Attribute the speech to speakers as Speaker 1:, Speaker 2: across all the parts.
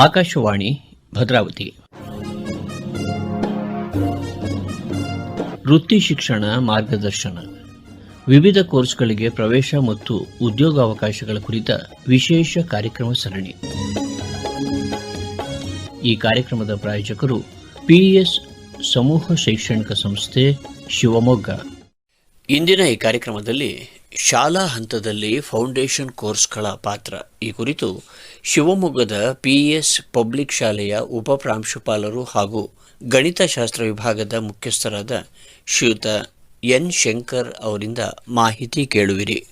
Speaker 1: ಆಕಾಶವಾಣಿ, ಭದ್ರಾವತಿ. ವೃತ್ತಿ ಶಿಕ್ಷಣ ಮಾರ್ಗದರ್ಶನ. ವಿವಿಧ ಕೋರ್ಸ್ಗಳಿಗೆ ಪ್ರವೇಶ ಮತ್ತು ಉದ್ಯೋಗಾವಕಾಶಗಳ ಕುರಿತ ವಿಶೇಷ ಕಾರ್ಯಕ್ರಮ ಸರಣಿ. ಈ ಕಾರ್ಯಕ್ರಮದ ಪ್ರಾಯೋಜಕರು ಪಿಎಸ್ ಸಮೂಹ ಶೈಕ್ಷಣಿಕ ಸಂಸ್ಥೆ ಶಿವಮೊಗ್ಗ. ಇಂದಿನ ಈ ಕಾರ್ಯಕ್ರಮದಲ್ಲಿ ಶಾಲಾ ಹಂತದಲ್ಲಿ ಫೌಂಡೇಶನ್ ಕೋರ್ಸ್ಗಳ ಪಾತ್ರ. ಈ ಕುರಿತು ಶಿವಮೊಗ್ಗದ ಪಿಇಎಸ್ ಪಬ್ಲಿಕ್ ಶಾಲೆಯ ಉಪ ಪ್ರಾಂಶುಪಾಲರು ಹಾಗೂ ಗಣಿತಶಾಸ್ತ್ರ ವಿಭಾಗದ ಮುಖ್ಯಸ್ಥರಾದ ಶ್ರೀಯುತ ಎನ್ ಶಂಕರ್ ಅವರಿಂದ ಮಾಹಿತಿ ಕೇಳುವಿರಿ.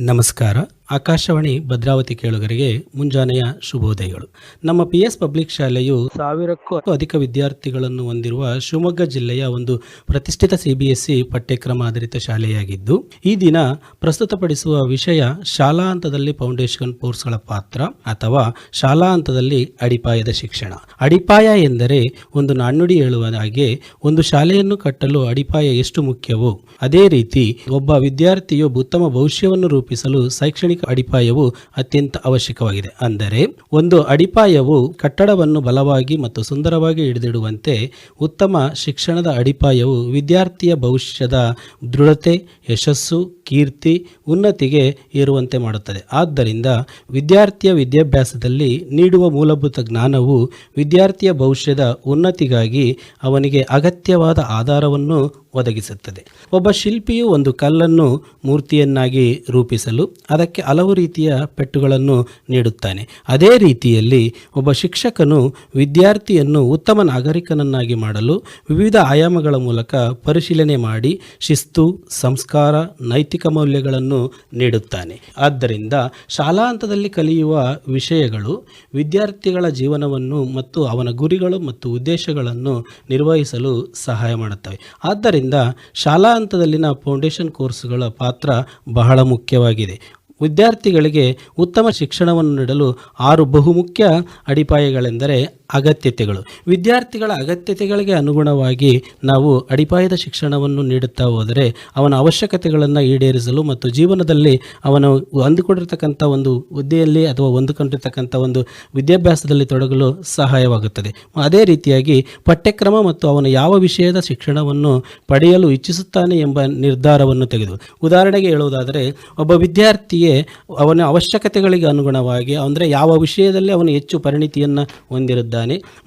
Speaker 2: ನಮಸ್ಕಾರ. ಆಕಾಶವಾಣಿ ಭದ್ರಾವತಿ ಕೇಳುಗರಿಗೆ ಮುಂಜಾನೆಯ ಶುಭೋದಯಗಳು. ನಮ್ಮ ಪಿ ಎಸ್ ಪಬ್ಲಿಕ್ ಶಾಲೆಯು ಸಾವಿರಕ್ಕೂ ಅಧಿಕ ವಿದ್ಯಾರ್ಥಿಗಳನ್ನು ಹೊಂದಿರುವ ಶಿವಮೊಗ್ಗ ಜಿಲ್ಲೆಯ ಒಂದು ಪ್ರತಿಷ್ಠಿತ ಸಿ ಬಿ ಎಸ್ ಸಿ ಪಠ್ಯಕ್ರಮ ಆಧಾರಿತ ಶಾಲೆಯಾಗಿದ್ದು, ಈ ದಿನ ಪ್ರಸ್ತುತಪಡಿಸುವ ವಿಷಯ ಶಾಲಾ ಹಂತದಲ್ಲಿ ಫೌಂಡೇಶನ್ ಕೋರ್ಸ್ಗಳ ಪಾತ್ರ ಅಥವಾ ಶಾಲಾ ಹಂತದಲ್ಲಿ ಅಡಿಪಾಯದ ಶಿಕ್ಷಣ. ಅಡಿಪಾಯ ಎಂದರೆ ಒಂದು ನಾಣ್ಣುಡಿ ಹೇಳುವ ಹಾಗೆ ಒಂದು ಶಾಲೆಯನ್ನು ಕಟ್ಟಲು ಅಡಿಪಾಯ ಎಷ್ಟು ಮುಖ್ಯವೋ, ಅದೇ ರೀತಿ ಒಬ್ಬ ವಿದ್ಯಾರ್ಥಿಯು ಉತ್ತಮ ಭವಿಷ್ಯವನ್ನು ರೂಪಿಸಲು ಶೈಕ್ಷಣಿಕ ಅಡಿಪಾಯವು ಅತ್ಯಂತ ಅವಶ್ಯಕವಾಗಿದೆ. ಅಂದರೆ, ಒಂದು ಅಡಿಪಾಯವು ಕಟ್ಟಡವನ್ನು ಬಲವಾಗಿ ಮತ್ತು ಸುಂದರವಾಗಿ ಹಿಡಿದಿಡುವಂತೆ ಉತ್ತಮ ಶಿಕ್ಷಣದ ಅಡಿಪಾಯವು ವಿದ್ಯಾರ್ಥಿಯ ಭವಿಷ್ಯದ ದೃಢತೆ, ಯಶಸ್ಸು, ಕೀರ್ತಿ, ಉನ್ನತಿಗೆ ಏರುವಂತೆ ಮಾಡುತ್ತದೆ. ಆದ್ದರಿಂದ ವಿದ್ಯಾರ್ಥಿಯ ವಿದ್ಯಾಭ್ಯಾಸದಲ್ಲಿ ನೀಡುವ ಮೂಲಭೂತ ಜ್ಞಾನವು ವಿದ್ಯಾರ್ಥಿಯ ಭವಿಷ್ಯದ ಉನ್ನತಿಗಾಗಿ ಅವನಿಗೆ ಅಗತ್ಯವಾದ ಆಧಾರವನ್ನು ಒದಗಿಸುತ್ತದೆ. ಒಬ್ಬ ಶಿಲ್ಪಿಯು ಒಂದು ಕಲ್ಲನ್ನು ಮೂರ್ತಿಯನ್ನಾಗಿ ರೂಪಿಸಲು ಅದಕ್ಕೆ ಹಲವು ರೀತಿಯ ಪೆಟ್ಟುಗಳನ್ನು ನೀಡುತ್ತಾನೆ. ಅದೇ ರೀತಿಯಲ್ಲಿ ಒಬ್ಬ ಶಿಕ್ಷಕನು ವಿದ್ಯಾರ್ಥಿಯನ್ನು ಉತ್ತಮ ನಾಗರಿಕನನ್ನಾಗಿ ಮಾಡಲು ವಿವಿಧ ಆಯಾಮಗಳ ಮೂಲಕ ಪರಿಶೀಲನೆ ಮಾಡಿ ಶಿಸ್ತು, ಸಂಸ್ಕಾರ, ನೈತಿಕ ಮೌಲ್ಯಗಳನ್ನು ನೀಡುತ್ತಾನೆ. ಆದ್ದರಿಂದ ಶಾಲಾ ಹಂತದಲ್ಲಿ ಕಲಿಯುವ ವಿಷಯಗಳು ವಿದ್ಯಾರ್ಥಿಗಳ ಜೀವನವನ್ನು ಮತ್ತು ಅವನ ಗುರಿಗಳು ಮತ್ತು ಉದ್ದೇಶಗಳನ್ನು ನಿರ್ವಹಿಸಲು ಸಹಾಯ ಮಾಡುತ್ತವೆ. ಆದ್ದರಿಂದ ಶಾಲಾ ಹಂತದಲ್ಲಿನ ಫೌಂಡೇಶನ್ ಕೋರ್ಸ್ಗಳ ಪಾತ್ರ ಬಹಳ ಮುಖ್ಯವಾಗಿದೆ. ವಿದ್ಯಾರ್ಥಿಗಳಿಗೆ ಉತ್ತಮ ಶಿಕ್ಷಣವನ್ನು ನೀಡಲು ಆರು ಬಹುಮುಖ್ಯ ಅಡಿಪಾಯಗಳೆಂದರೆ ಅಗತ್ಯತೆಗಳು. ವಿದ್ಯಾರ್ಥಿಗಳ ಅಗತ್ಯತೆಗಳಿಗೆ ಅನುಗುಣವಾಗಿ ನಾವು ಅಡಿಪಾಯದ ಶಿಕ್ಷಣವನ್ನು ನೀಡುತ್ತಾ ಹೋದರೆ ಅವನ ಅವಶ್ಯಕತೆಗಳನ್ನು ಈಡೇರಿಸಲು ಮತ್ತು ಜೀವನದಲ್ಲಿ ಅವನು ಅಂದುಕೊಂಡಿರ್ತಕ್ಕಂಥ ಒಂದು ಹುದ್ದೆಯಲ್ಲಿ ಅಥವಾ ಹೊಂದಿಕೊಂಡಿರ್ತಕ್ಕಂಥ ಒಂದು ವಿದ್ಯಾಭ್ಯಾಸದಲ್ಲಿ ತೊಡಗಲು ಸಹಾಯವಾಗುತ್ತದೆ. ಅದೇ ರೀತಿಯಾಗಿ ಪಠ್ಯಕ್ರಮ ಮತ್ತು ಅವನು ಯಾವ ವಿಷಯದ ಶಿಕ್ಷಣವನ್ನು ಪಡೆಯಲು ಇಚ್ಛಿಸುತ್ತಾನೆ ಎಂಬ ನಿರ್ಧಾರವನ್ನು ತೆಗೆದು. ಉದಾಹರಣೆಗೆ ಹೇಳುವುದಾದರೆ, ಒಬ್ಬ ವಿದ್ಯಾರ್ಥಿಯೇ ಅವನ ಅವಶ್ಯಕತೆಗಳಿಗೆ ಅನುಗುಣವಾಗಿ, ಅಂದರೆ ಯಾವ ವಿಷಯದಲ್ಲಿ ಅವನು ಹೆಚ್ಚು ಪರಿಣಿತಿಯನ್ನು ಹೊಂದಿರುತ್ತಾನೆ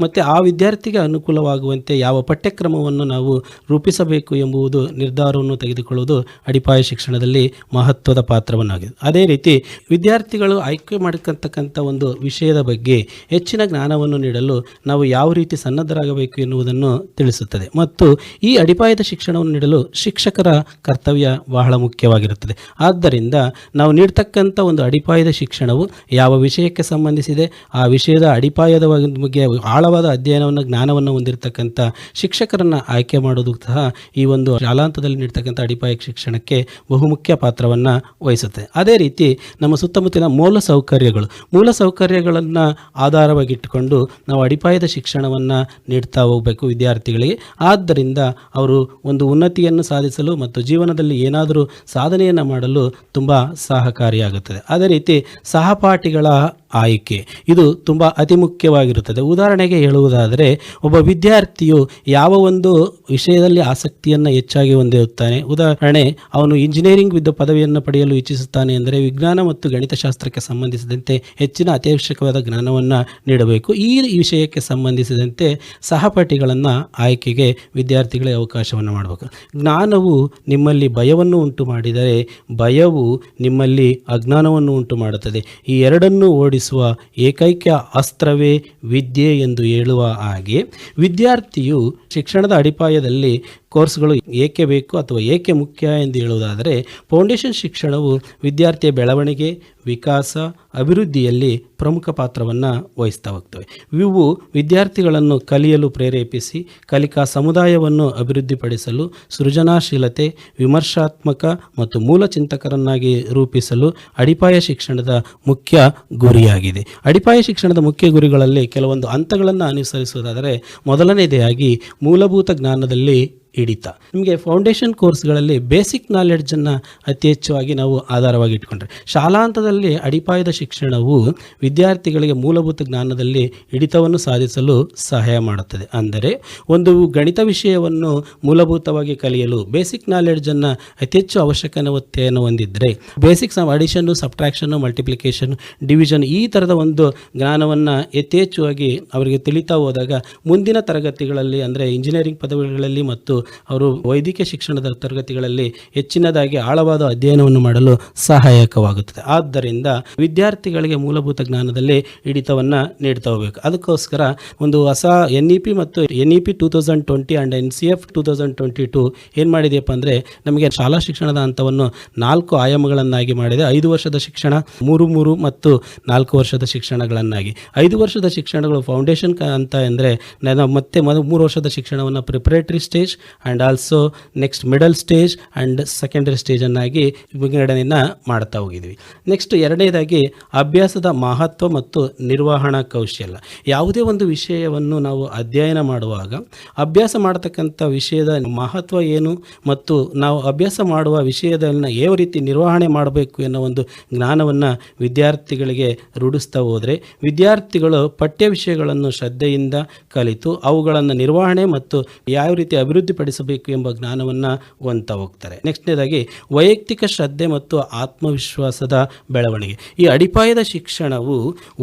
Speaker 2: ಮತ್ತು ಆ ವಿದ್ಯಾರ್ಥಿಗೆ ಅನುಕೂಲವಾಗುವಂತೆ ಯಾವ ಪಠ್ಯಕ್ರಮವನ್ನು ನಾವು ರೂಪಿಸಬೇಕು ಎಂಬುದು ನಿರ್ಧಾರವನ್ನು ತೆಗೆದುಕೊಳ್ಳುವುದು ಅಡಿಪಾಯ ಶಿಕ್ಷಣದಲ್ಲಿ ಮಹತ್ವದ ಪಾತ್ರವನ್ನಾಗಿದೆ. ಅದೇ ರೀತಿ ವಿದ್ಯಾರ್ಥಿಗಳು ಆಯ್ಕೆ ಮಾಡಿಕೊಂತಕ್ಕಂಥ ಒಂದು ವಿಷಯದ ಬಗ್ಗೆ ಹೆಚ್ಚಿನ ಜ್ಞಾನವನ್ನು ನೀಡಲು ನಾವು ಯಾವ ರೀತಿ ಸನ್ನದ್ಧರಾಗಬೇಕು ಎನ್ನುವುದನ್ನು ತಿಳಿಸುತ್ತದೆ. ಮತ್ತು ಈ ಅಡಿಪಾಯದ ಶಿಕ್ಷಣವನ್ನು ನೀಡಲು ಶಿಕ್ಷಕರ ಕರ್ತವ್ಯ ಬಹಳ ಮುಖ್ಯವಾಗಿರುತ್ತದೆ. ಆದ್ದರಿಂದ ನಾವು ನೀಡ್ತಕ್ಕಂಥ ಒಂದು ಅಡಿಪಾಯದ ಶಿಕ್ಷಣವು ಯಾವ ವಿಷಯಕ್ಕೆ ಸಂಬಂಧಿಸಿದೆ, ಆ ವಿಷಯದ ಅಡಿಪಾಯದ ಬಗ್ಗೆ ಆಳವಾದ ಅಧ್ಯಯನವನ್ನು, ಜ್ಞಾನವನ್ನು ಹೊಂದಿರತಕ್ಕಂಥ ಶಿಕ್ಷಕರನ್ನು ಆಯ್ಕೆ ಮಾಡೋದು ಸಹ ಈ ಒಂದು ಶಾಲಾಂತದಲ್ಲಿ ನೀಡ್ತಕ್ಕಂಥ ಅಡಿಪಾಯ ಶಿಕ್ಷಣಕ್ಕೆ ಬಹುಮುಖ್ಯ ಪಾತ್ರವನ್ನು ವಹಿಸುತ್ತೆ. ಅದೇ ರೀತಿ ನಮ್ಮ ಸುತ್ತಮುತ್ತಲಿನ ಮೂಲ ಸೌಕರ್ಯಗಳು, ಮೂಲ ಸೌಕರ್ಯಗಳನ್ನು ಆಧಾರವಾಗಿಟ್ಟುಕೊಂಡು ನಾವು ಅಡಿಪಾಯದ ಶಿಕ್ಷಣವನ್ನು ನೀಡ್ತಾ ಹೋಗಬೇಕು ವಿದ್ಯಾರ್ಥಿಗಳಿಗೆ. ಆದ್ದರಿಂದ ಅವರು ಒಂದು ಉನ್ನತಿಯನ್ನು ಸಾಧಿಸಲು ಮತ್ತು ಜೀವನದಲ್ಲಿ ಏನಾದರೂ ಸಾಧನೆಯನ್ನು ಮಾಡಲು ತುಂಬ ಸಹಕಾರಿಯಾಗುತ್ತದೆ. ಅದೇ ರೀತಿ ಸಹಪಾಠಿಗಳ ಆಯ್ಕೆ. ಇದು ತುಂಬ ಅತಿ ಮುಖ್ಯವಾಗಿರುತ್ತದೆ. ಉದಾಹರಣೆಗೆ ಹೇಳುವುದಾದರೆ, ಒಬ್ಬ ವಿದ್ಯಾರ್ಥಿಯು ಯಾವ ಒಂದು ವಿಷಯದಲ್ಲಿ ಆಸಕ್ತಿಯನ್ನು ಹೆಚ್ಚಾಗಿ ಹೊಂದಿರುತ್ತಾನೆ. ಉದಾಹರಣೆ, ಅವನು ಇಂಜಿನಿಯರಿಂಗ್ ವಿದ್ಯ ಪದವಿಯನ್ನು ಪಡೆಯಲು ಇಚ್ಛಿಸುತ್ತಾನೆ ಎಂದರೆ ವಿಜ್ಞಾನ ಮತ್ತು ಗಣಿತಶಾಸ್ತ್ರಕ್ಕೆ ಸಂಬಂಧಿಸಿದಂತೆ ಹೆಚ್ಚಿನ ಅತ್ಯವಶ್ಯಕವಾದ ಜ್ಞಾನವನ್ನು ನೀಡಬೇಕು. ಈ ವಿಷಯಕ್ಕೆ ಸಂಬಂಧಿಸಿದಂತೆ ಸಹಪಾಠಿಗಳನ್ನು ಆಯ್ಕೆಗೆ ವಿದ್ಯಾರ್ಥಿಗಳೇ ಅವಕಾಶವನ್ನು ಮಾಡಬೇಕು. ಜ್ಞಾನವು ನಿಮ್ಮಲ್ಲಿ ಭಯವನ್ನು ಉಂಟು ಮಾಡಿದರೆ ಭಯವು ನಿಮ್ಮಲ್ಲಿ ಅಜ್ಞಾನವನ್ನು ಉಂಟು ಮಾಡುತ್ತದೆ ಈ ಎರಡನ್ನೂ ಓಡಿಸುವ ಏಕೈಕ ಅಸ್ತ್ರವೇ ವಿದ್ಯೆ ಎಂದು ಹೇಳುವ ಹಾಗೆ ವಿದ್ಯಾರ್ಥಿಯು ಶಿಕ್ಷಣದ ಅಡಿಪಾಯದಲ್ಲಿ ಕೋರ್ಸ್ಗಳು ಏಕೆ ಬೇಕು ಅಥವಾ ಏಕೆ ಮುಖ್ಯ ಎಂದು ಹೇಳುವುದಾದರೆ, ಫೌಂಡೇಶನ್ ಶಿಕ್ಷಣವು ವಿದ್ಯಾರ್ಥಿಯ ಬೆಳವಣಿಗೆ, ವಿಕಾಸ, ಅಭಿವೃದ್ಧಿಯಲ್ಲಿ ಪ್ರಮುಖ ಪಾತ್ರವನ್ನು ವಹಿಸ್ತಾ ಹೋಗ್ತವೆ. ಇವು ವಿದ್ಯಾರ್ಥಿಗಳನ್ನು ಕಲಿಯಲು ಪ್ರೇರೇಪಿಸಿ, ಕಲಿಕಾ ಸಮುದಾಯವನ್ನು ಅಭಿವೃದ್ಧಿಪಡಿಸಲು, ಸೃಜನಾಶೀಲತೆ, ವಿಮರ್ಶಾತ್ಮಕ ಮತ್ತು ಮೂಲ ಚಿಂತಕರನ್ನಾಗಿ ರೂಪಿಸಲು ಅಡಿಪಾಯ ಶಿಕ್ಷಣದ ಮುಖ್ಯ ಗುರಿಯಾಗಿದೆ. ಅಡಿಪಾಯ ಶಿಕ್ಷಣದ ಮುಖ್ಯ ಗುರಿಗಳಲ್ಲಿ ಕೆಲವೊಂದು ಹಂತಗಳನ್ನು ಅನುಸರಿಸುವುದಾದರೆ, ಮೊದಲನೆಯದಾಗಿ ಮೂಲಭೂತ ಜ್ಞಾನದಲ್ಲಿ ಹಿಡಿತ. ನಿಮಗೆ ಫೌಂಡೇಶನ್ ಕೋರ್ಸ್ಗಳಲ್ಲಿ ಬೇಸಿಕ್ ನಾಲೆಡ್ಜನ್ನು ಅತಿ ಹೆಚ್ಚಾಗಿ ನಾವು ಆಧಾರವಾಗಿ ಇಟ್ಕೊಂಡ್ರೆ. ಶಾಲಾ ಹಂತದಲ್ಲಿ ಅಡಿಪಾಯದ ಶಿಕ್ಷಣವು ವಿದ್ಯಾರ್ಥಿಗಳಿಗೆ ಮೂಲಭೂತ ಜ್ಞಾನದಲ್ಲಿ ಹಿಡಿತವನ್ನು ಸಾಧಿಸಲು ಸಹಾಯ ಮಾಡುತ್ತದೆ. ಅಂದರೆ ಒಂದು ಗಣಿತ ವಿಷಯವನ್ನು ಮೂಲಭೂತವಾಗಿ ಕಲಿಯಲು ಬೇಸಿಕ್ ನಾಲೆಡ್ಜನ್ನು ಅತಿ ಹೆಚ್ಚು ಅವಶ್ಯಕತೆಯನ್ನು ಹೊಂದಿದ್ದರೆ basics addition subtraction multiplication division ಈ ಥರದ ಒಂದು ಜ್ಞಾನವನ್ನು ಯಥೇಚ್ಛವಾಗಿ ಅವರಿಗೆ ತಿಳಿತಾ ಹೋದಾಗ ಮುಂದಿನ ತರಗತಿಗಳಲ್ಲಿ, ಅಂದರೆ ಇಂಜಿನಿಯರಿಂಗ್ ಪದವಿಗಳಲ್ಲಿ ಮತ್ತು ಅವರು ವೈದ್ಯಕೀಯ ಶಿಕ್ಷಣದ ತರಗತಿಗಳಲ್ಲಿ ಹೆಚ್ಚಿನದಾಗಿ ಆಳವಾದ ಅಧ್ಯಯನವನ್ನು ಮಾಡಲು ಸಹಾಯಕವಾಗುತ್ತದೆ. ಆದ್ದರಿಂದ ವಿದ್ಯಾರ್ಥಿಗಳಿಗೆ ಮೂಲಭೂತ ಜ್ಞಾನದಲ್ಲಿ ಹಿಡಿತವನ್ನು ನೀಡ್ತಾ ಹೋಗಬೇಕು. ಅದಕ್ಕೋಸ್ಕರ ಒಂದು ಹೊಸ ಎನ್ ಇ ಪಿ ಮತ್ತು N E P two thousand twenty and N C F two thousand twenty two ಏನು ಮಾಡಿದೆಯಪ್ಪ ಅಂದರೆ ನಮಗೆ ಶಾಲಾ ಶಿಕ್ಷಣದ ಹಂತವನ್ನು ನಾಲ್ಕು ಆಯಾಮಗಳನ್ನಾಗಿ ಮಾಡಿದೆ. ಐದು ವರ್ಷದ ಶಿಕ್ಷಣ, ಮೂರು ಮೂರು ಮತ್ತು ನಾಲ್ಕು ವರ್ಷದ ಶಿಕ್ಷಣಗಳನ್ನಾಗಿ. ಐದು ವರ್ಷದ ಶಿಕ್ಷಣಗಳು ಫೌಂಡೇಶನ್ ಅಂತ ಅಂದರೆ ನಾವು ಮತ್ತೆ ಮೂರು ವರ್ಷದ ಶಿಕ್ಷಣವನ್ನು preparatory stage and also next middle stage and secondary ಸ್ಟೇಜನ್ನಾಗಿ ವಿಂಗಡಣೆಯನ್ನು ಮಾಡ್ತಾ ಹೋಗಿದ್ವಿ. ನೆಕ್ಸ್ಟ್ ಎರಡನೇದಾಗಿ ಅಭ್ಯಾಸದ ಮಹತ್ವ ಮತ್ತು ನಿರ್ವಹಣಾ ಕೌಶಲ್ಯ. ಯಾವುದೇ ಒಂದು ವಿಷಯವನ್ನು ನಾವು ಅಧ್ಯಯನ ಮಾಡುವಾಗ ಅಭ್ಯಾಸ ಮಾಡತಕ್ಕಂಥ ವಿಷಯದ ಮಹತ್ವ ಏನು ಮತ್ತು ನಾವು ಅಭ್ಯಾಸ ಮಾಡುವ ವಿಷಯದಲ್ಲಿನ ಯಾವ ರೀತಿ ನಿರ್ವಹಣೆ ಮಾಡಬೇಕು ಎನ್ನೋ ಒಂದು ಜ್ಞಾನವನ್ನು ವಿದ್ಯಾರ್ಥಿಗಳಿಗೆ ರೂಢಿಸ್ತಾ ಹೋದರೆ ವಿದ್ಯಾರ್ಥಿಗಳು ಪಠ್ಯ ವಿಷಯಗಳನ್ನು ಶ್ರದ್ಧೆಯಿಂದ ಕಲಿತು ಅವುಗಳನ್ನು ನಿರ್ವಹಣೆ ಮತ್ತು ಯಾವ ರೀತಿ ಅಭಿವೃದ್ಧಿಪಡಿಸಬೇಕು ಎಂಬ ಜ್ಞಾನವನ್ನು ಹೊಂತ ಹೋಗ್ತಾರೆ. ನೆಕ್ಸ್ಟ್ನೇದಾಗಿ ವೈಯಕ್ತಿಕ ಶ್ರದ್ಧೆ ಮತ್ತು ಆತ್ಮವಿಶ್ವಾಸದ ಬೆಳವಣಿಗೆ. ಈ ಅಡಿಪಾಯದ ಶಿಕ್ಷಣವು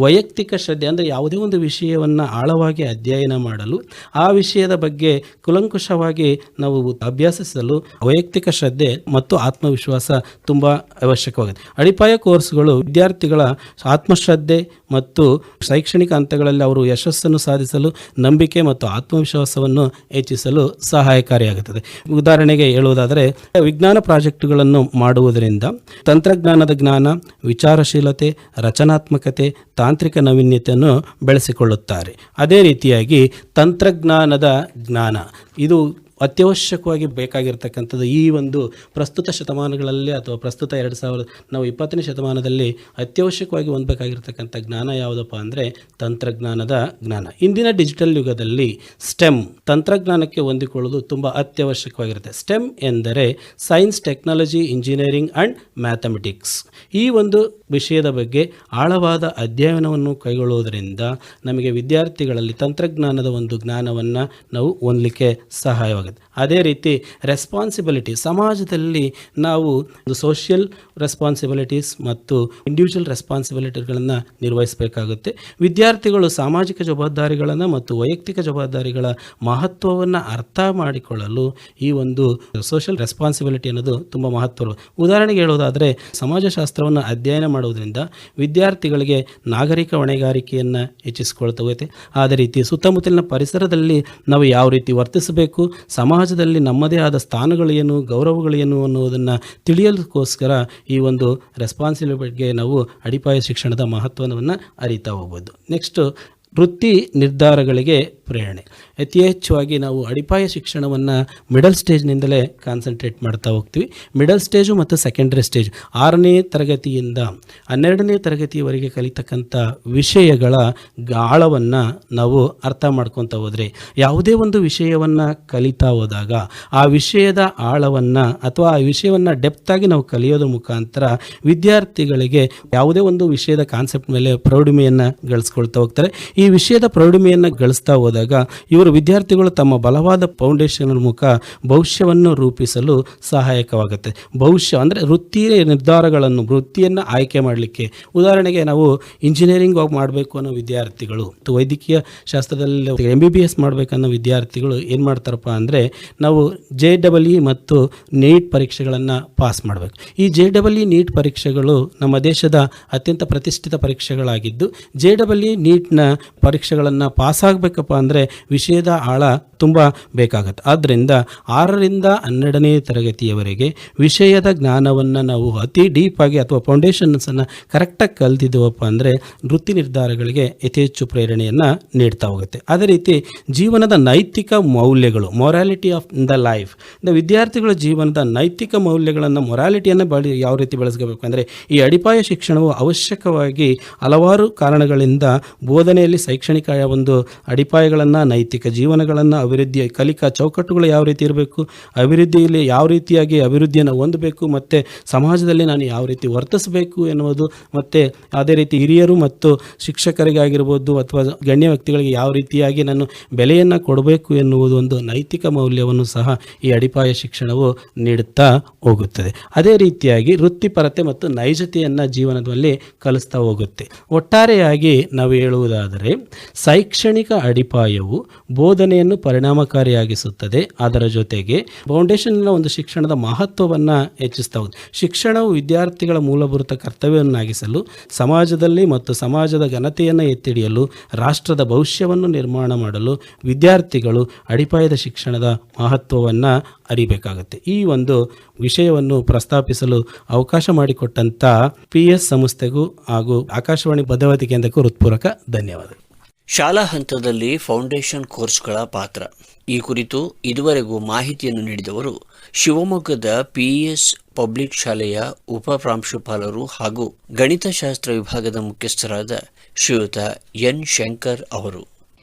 Speaker 2: ವೈಯಕ್ತಿಕ ಶ್ರದ್ಧೆ ಅಂದರೆ ಯಾವುದೇ ಒಂದು ವಿಷಯವನ್ನು ಆಳವಾಗಿ ಅಧ್ಯಯನ ಮಾಡಲು, ಆ ವಿಷಯದ ಬಗ್ಗೆ ಕುಲಂಕುಷವಾಗಿ ನಾವು ಅಭ್ಯಾಸಿಸಲು ವೈಯಕ್ತಿಕ ಶ್ರದ್ಧೆ ಮತ್ತು ಆತ್ಮವಿಶ್ವಾಸ ತುಂಬ ಅವಶ್ಯಕವಾಗಿದೆ ಅಡಿಪಾಯ ಕೋರ್ಸ್ಗಳು ವಿದ್ಯಾರ್ಥಿಗಳ ಆತ್ಮಶ್ರದ್ಧೆ ಮತ್ತು ಶೈಕ್ಷಣಿಕ ಹಂತಗಳಲ್ಲಿ ಅವರು ಯಶಸ್ಸನ್ನು ಸಾಧಿಸಲು, ನಂಬಿಕೆ ಮತ್ತು ಆತ್ಮವಿಶ್ವಾಸವನ್ನು ಹೆಚ್ಚಿಸಲು ಸಹಾಯಕಾರಿಯಾಗುತ್ತದೆ ಉದಾಹರಣೆಗೆ ಹೇಳುವುದಾದರೆ, ವಿಜ್ಞಾನ ಪ್ರಾಜೆಕ್ಟ್ಗಳನ್ನು ಮಾಡುವುದರಿಂದ ತಂತ್ರಜ್ಞಾನದ ಜ್ಞಾನ, ವಿಚಾರಶೀಲತೆ, ರಚನಾತ್ಮಕತೆ, ತಾಂತ್ರಿಕ ನಾವೀನ್ಯತೆಯನ್ನು ಬೆಳೆಸಿಕೊಳ್ಳುತ್ತಾರೆ. ಅದೇ ರೀತಿಯಾಗಿ ತಂತ್ರಜ್ಞಾನದ ಜ್ಞಾನ, ಇದು ಅತ್ಯವಶ್ಯಕವಾಗಿ ಬೇಕಾಗಿರ್ತಕ್ಕಂಥದ್ದು ಈ ಒಂದು ಪ್ರಸ್ತುತ ಶತಮಾನಗಳಲ್ಲಿ ಅಥವಾ ಪ್ರಸ್ತುತ ಎರಡು ಸಾವಿರದ, ನಾವು ಇಪ್ಪತ್ತನೇ ಶತಮಾನದಲ್ಲಿ ಅತ್ಯವಶ್ಯಕವಾಗಿ ಹೊಂದಬೇಕಾಗಿರ್ತಕ್ಕಂಥ ಜ್ಞಾನ ಯಾವುದಪ್ಪ ಅಂದರೆ ತಂತ್ರಜ್ಞಾನದ ಜ್ಞಾನ. ಇಂದಿನ ಡಿಜಿಟಲ್ ಯುಗದಲ್ಲಿ ಸ್ಟೆಮ್ ತಂತ್ರಜ್ಞಾನಕ್ಕೆ ಹೊಂದಿಕೊಳ್ಳೋದು ತುಂಬ ಅತ್ಯವಶ್ಯಕವಾಗಿರುತ್ತೆ. ಸ್ಟೆಮ್ ಎಂದರೆ science, technology, engineering and mathematics. ಈ ಒಂದು ವಿಷಯದ ಬಗ್ಗೆ ಆಳವಾದ ಅಧ್ಯಯನವನ್ನು ಕೈಗೊಳ್ಳುವುದರಿಂದ ನಮಗೆ ವಿದ್ಯಾರ್ಥಿಗಳಲ್ಲಿ ತಂತ್ರಜ್ಞಾನದ ಒಂದು ಜ್ಞಾನವನ್ನು ನಾವು ಹೊಂದಲಿಕ್ಕೆ ಸಹಾಯವಾಗುತ್ತೆ. ಅದೇ ರೀತಿ ರೆಸ್ಪಾನ್ಸಿಬಿಲಿಟಿ ಸಮಾಜದಲ್ಲಿ ನಾವು ಒಂದು ಸೋಷಿಯಲ್ ರೆಸ್ಪಾನ್ಸಿಬಿಲಿಟೀಸ್ ಮತ್ತು ಇಂಡಿವಿಜುವಲ್ ರೆಸ್ಪಾನ್ಸಿಬಿಲಿಟಿಗಳನ್ನು ನಿರ್ವಹಿಸಬೇಕಾಗುತ್ತೆ. ವಿದ್ಯಾರ್ಥಿಗಳು ಸಾಮಾಜಿಕ ಜವಾಬ್ದಾರಿಗಳನ್ನು ಮತ್ತು ವೈಯಕ್ತಿಕ ಜವಾಬ್ದಾರಿಗಳ ಮಹತ್ವವನ್ನು ಅರ್ಥ ಮಾಡಿಕೊಳ್ಳಲು ಈ ಒಂದು ಸೋಷಿಯಲ್ ರೆಸ್ಪಾನ್ಸಿಬಿಲಿಟಿ ಅನ್ನೋದು ತುಂಬ ಮಹತ್ವ ಉದಾಹರಣೆಗೆ ಹೇಳೋದಾದರೆ, ಸಮಾಜಶಾಸ್ತ್ರವನ್ನು ಅಧ್ಯಯನ ಮಾಡುವುದರಿಂದ ವಿದ್ಯಾರ್ಥಿಗಳಿಗೆ ನಾಗರಿಕ ಹೊಣೆಗಾರಿಕೆಯನ್ನು ಹೆಚ್ಚಿಸಿಕೊಳ್ತಾ ಅದೇ ರೀತಿ ಸುತ್ತಮುತ್ತಲಿನ ಪರಿಸರದಲ್ಲಿ ನಾವು ಯಾವ ರೀತಿ ವರ್ತಿಸಬೇಕು ಸಮಾಜದಲ್ಲಿ ನಮ್ಮದೇ ಆದ ಸ್ಥಾನಗಳೇನು, ಗೌರವಗಳೇನು ಅನ್ನೋದನ್ನು ತಿಳಿಯಲಿಕ್ಕೋಸ್ಕರ ಈ ಒಂದು ರೆಸ್ಪಾನ್ಸಿಬಿಲಿಟಿ ನಾವು ಅಡಿಪಾಯ ಶಿಕ್ಷಣದ ಮಹತ್ವವನ್ನು ಅರಿತಾ ಹೋಗ್ಬೋದು. ನೆಕ್ಸ್ಟು ವೃತ್ತಿ ನಿರ್ಧಾರಗಳಿಗೆ ಪ್ರೇರಣೆ. ಅತಿ ಹೆಚ್ಚಾಗಿ ನಾವು ಅಡಿಪಾಯ ಶಿಕ್ಷಣವನ್ನು ಮಿಡಲ್ ಸ್ಟೇಜ್ನಿಂದಲೇ ಕಾನ್ಸಂಟ್ರೇಟ್ ಮಾಡ್ತಾ ಹೋಗ್ತೀವಿ. ಮಿಡಲ್ ಸ್ಟೇಜು ಮತ್ತು ಸೆಕೆಂಡ್ರಿ ಸ್ಟೇಜ್ ಆರನೇ ತರಗತಿಯಿಂದ ಹನ್ನೆರಡನೇ ತರಗತಿಯವರೆಗೆ ಕಲಿತಕ್ಕಂಥ ವಿಷಯಗಳ ಗಾಳವನ್ನು ನಾವು ಅರ್ಥ ಮಾಡ್ಕೊತ ಹೋದರೆ, ಯಾವುದೇ ಒಂದು ವಿಷಯವನ್ನು ಕಲಿತಾ ಹೋದಾಗ ಆ ವಿಷಯದ ಆಳವನ್ನು ಅಥವಾ ಆ ವಿಷಯವನ್ನು ಡೆಪ್ತಾಗಿ ನಾವು ಕಲಿಯೋದ್ರ ಮುಖಾಂತರ ವಿದ್ಯಾರ್ಥಿಗಳಿಗೆ ಯಾವುದೇ ಒಂದು ವಿಷಯದ ಕಾನ್ಸೆಪ್ಟ್ ಮೇಲೆ ಪ್ರೌಢಿಮೆಯನ್ನು ಗಳಿಸ್ಕೊಳ್ತಾ ಹೋಗ್ತಾರೆ. ಈ ವಿಷಯದ ಪ್ರೌಢಿಮೆಯನ್ನು ಗಳಿಸ್ತಾ ಹೋದಾಗ ಇವರು ವಿದ್ಯಾರ್ಥಿಗಳು ತಮ್ಮ ಬಲವಾದ ಫೌಂಡೇಶನ್ ಮುಖ ಭವಿಷ್ಯವನ್ನು ರೂಪಿಸಲು ಸಹಾಯಕವಾಗುತ್ತೆ. ಭವಿಷ್ಯ ಅಂದರೆ ವೃತ್ತಿಯ ನಿರ್ಧಾರಗಳನ್ನು, ವೃತ್ತಿಯನ್ನು ಆಯ್ಕೆ ಮಾಡಲಿಕ್ಕೆ. ಉದಾಹರಣೆಗೆ ನಾವು ಇಂಜಿನಿಯರಿಂಗ್ ಮಾಡಬೇಕು ಅನ್ನೋ ವಿದ್ಯಾರ್ಥಿಗಳು ವೈದ್ಯಕೀಯ ಶಾಸ್ತ್ರದಲ್ಲಿ ಎಂ ಬಿ ಬಿ ಎಸ್ ಮಾಡಬೇಕನ್ನೋ ವಿದ್ಯಾರ್ಥಿಗಳು ಏನು ಮಾಡ್ತಾರಪ್ಪ ಅಂದರೆ ನಾವು ಜೆ ಡಬಲ್ ಇ ಮತ್ತು ನೀಟ್ ಪರೀಕ್ಷೆಗಳನ್ನು ಪಾಸ್ ಮಾಡಬೇಕು. ಈ ಜೆ ಡಬಲ್ ಇ ನೀಟ್ ಪರೀಕ್ಷೆಗಳು ನಮ್ಮ ದೇಶದ ಅತ್ಯಂತ ಪ್ರತಿಷ್ಠಿತ ಪರೀಕ್ಷೆಗಳಾಗಿದ್ದು ಜೆ ಡಬಲ್ ಇ ನೀಟ್ನ ಪರೀಕ್ಷೆಗಳನ್ನು ಪಾಸಾಗಬೇಕಪ್ಪ ಅಂದರೆ ವಿಷಯದ ಆಳ ತುಂಬ ಬೇಕಾಗತ್ತೆ. ಆದ್ದರಿಂದ ಆರರಿಂದ ಹನ್ನೆರಡನೇ ತರಗತಿಯವರೆಗೆ ವಿಷಯದ ಜ್ಞಾನವನ್ನು ನಾವು ಅತಿ ಡೀಪಾಗಿ ಅಥವಾ ಫೌಂಡೇಶನ್ಸನ್ನು ಕರೆಕ್ಟಾಗಿ ಕಲ್ತಿದ್ದೀವಪ್ಪ ಅಂದರೆ ವೃತ್ತಿ ನಿರ್ಧಾರಗಳಿಗೆ ಯಥೇಚ್ಚು ಪ್ರೇರಣೆಯನ್ನು ನೀಡ್ತಾ ಹೋಗುತ್ತೆ. ಅದೇ ರೀತಿ ಜೀವನದ ನೈತಿಕ ಮೌಲ್ಯಗಳು morality of the life the ವಿದ್ಯಾರ್ಥಿಗಳ ಜೀವನದ ನೈತಿಕ ಮೌಲ್ಯಗಳನ್ನು ಮೊರಾಲಿಟಿಯನ್ನು ಬಳಿ ಯಾವ ರೀತಿ ಬೆಳೆಸ್ಕೋಬೇಕು ಅಂದರೆ ಈ ಅಡಿಪಾಯ ಶಿಕ್ಷಣವು ಅವಶ್ಯಕವಾಗಿ ಹಲವಾರು ಕಾರಣಗಳಿಂದ ಬೋಧನೆಯಲ್ಲಿ ಶೈಕ್ಷಣಿಕ ಒಂದು ಅಡಿಪಾಯಗಳನ್ನು, ನೈತಿಕ ಜೀವನಗಳನ್ನು ಅಭಿವೃದ್ಧಿಯ ಕಲಿಕಾ ಚೌಕಟ್ಟುಗಳು ಯಾವ ರೀತಿ ಇರಬೇಕು, ಅಭಿವೃದ್ಧಿಯಲ್ಲಿ ಯಾವ ರೀತಿಯಾಗಿ ಅಭಿವೃದ್ಧಿಯನ್ನು ಹೊಂದಬೇಕು, ಮತ್ತು ಸಮಾಜದಲ್ಲಿ ನಾನು ಯಾವ ರೀತಿ ವರ್ತಿಸಬೇಕು ಎನ್ನುವುದು, ಮತ್ತು ಅದೇ ರೀತಿ ಹಿರಿಯರು ಮತ್ತು ಶಿಕ್ಷಕರಿಗಾಗಿರ್ಬೋದು ಅಥವಾ ಗಣ್ಯ ವ್ಯಕ್ತಿಗಳಿಗೆ ಯಾವ ರೀತಿಯಾಗಿ ನಾನು ಬೆಲೆಯನ್ನು ಕೊಡಬೇಕು ಎನ್ನುವುದು ಒಂದು ನೈತಿಕ ಮೌಲ್ಯವನ್ನು ಸಹ ಈ ಅಡಿಪಾಯ ಶಿಕ್ಷಣವು ನೀಡುತ್ತಾ ಹೋಗುತ್ತದೆ. ಅದೇ ರೀತಿಯಾಗಿ ವೃತ್ತಿಪರತೆ ಮತ್ತು ನೈಜತೆಯನ್ನು ಜೀವನದಲ್ಲಿ ಕಲಿಸ್ತಾ ಹೋಗುತ್ತೆ. ಒಟ್ಟಾರೆಯಾಗಿ ನಾವು ಹೇಳುವುದಾದರೆ ಶೈಕ್ಷಣಿಕ ಅಡಿಪಾಯವು ಬೋಧನೆಯನ್ನು ಪರಿಣಾಮಕಾರಿಯಾಗಿಸುತ್ತದೆ. ಅದರ ಜೊತೆಗೆ ಫೌಂಡೇಶನ್ನ ಒಂದು ಶಿಕ್ಷಣದ ಮಹತ್ವವನ್ನು ಹೆಚ್ಚಿಸ್ತಾ ಹೋಗುತ್ತೆ ಶಿಕ್ಷಣವು ವಿದ್ಯಾರ್ಥಿಗಳ ಮೂಲಭೂತ ಕರ್ತವ್ಯವನ್ನಾಗಿಸಲು, ಸಮಾಜದಲ್ಲಿ ಮತ್ತು ಸಮಾಜದ ಘನತೆಯನ್ನು ಎತ್ತಿಡಿಯಲು ರಾಷ್ಟ್ರದ ಭವಿಷ್ಯವನ್ನು ನಿರ್ಮಾಣ ಮಾಡಲು ವಿದ್ಯಾರ್ಥಿಗಳು ಅಡಿಪಾಯದ ಶಿಕ್ಷಣದ ಮಹತ್ವವನ್ನು ಅರಿಬೇಕಾಗುತ್ತೆ. ಈ ಒಂದು ವಿಷಯವನ್ನು ಪ್ರಸ್ತಾಪಿಸಲು ಅವಕಾಶ ಮಾಡಿಕೊಟ್ಟಂಥ ಪಿ ಎಸ್ ಸಂಸ್ಥೆಗೂ ಹಾಗೂ ಆಕಾಶವಾಣಿ ಭದ್ರವತಿ ಕೇಂದ್ರಕ್ಕೂ ಹೃತ್ಪೂರ್ವಕ ಧನ್ಯವಾದಗಳು.
Speaker 1: ಶಾಲಾ ಹಂತದಲ್ಲಿ ಫೌಂಡೇಶನ್ ಕೋರ್ಸ್ಗಳ ಪಾತ್ರ. ಈ ಕುರಿತು ಇದುವರೆಗೂ ಮಾಹಿತಿಯನ್ನು ನೀಡಿದವರು ಶಿವಮೊಗ್ಗದ ಪಿಇಎಸ್ ಪಬ್ಲಿಕ್ ಶಾಲೆಯ ಉಪ ಪ್ರಾಂಶುಪಾಲರು ಹಾಗೂ ಗಣಿತಶಾಸ್ತ್ರ ವಿಭಾಗದ ಮುಖ್ಯಸ್ಥರಾದ ಶ್ರೀಯುತ ಎನ್ ಶಂಕರ್ ಅವರು.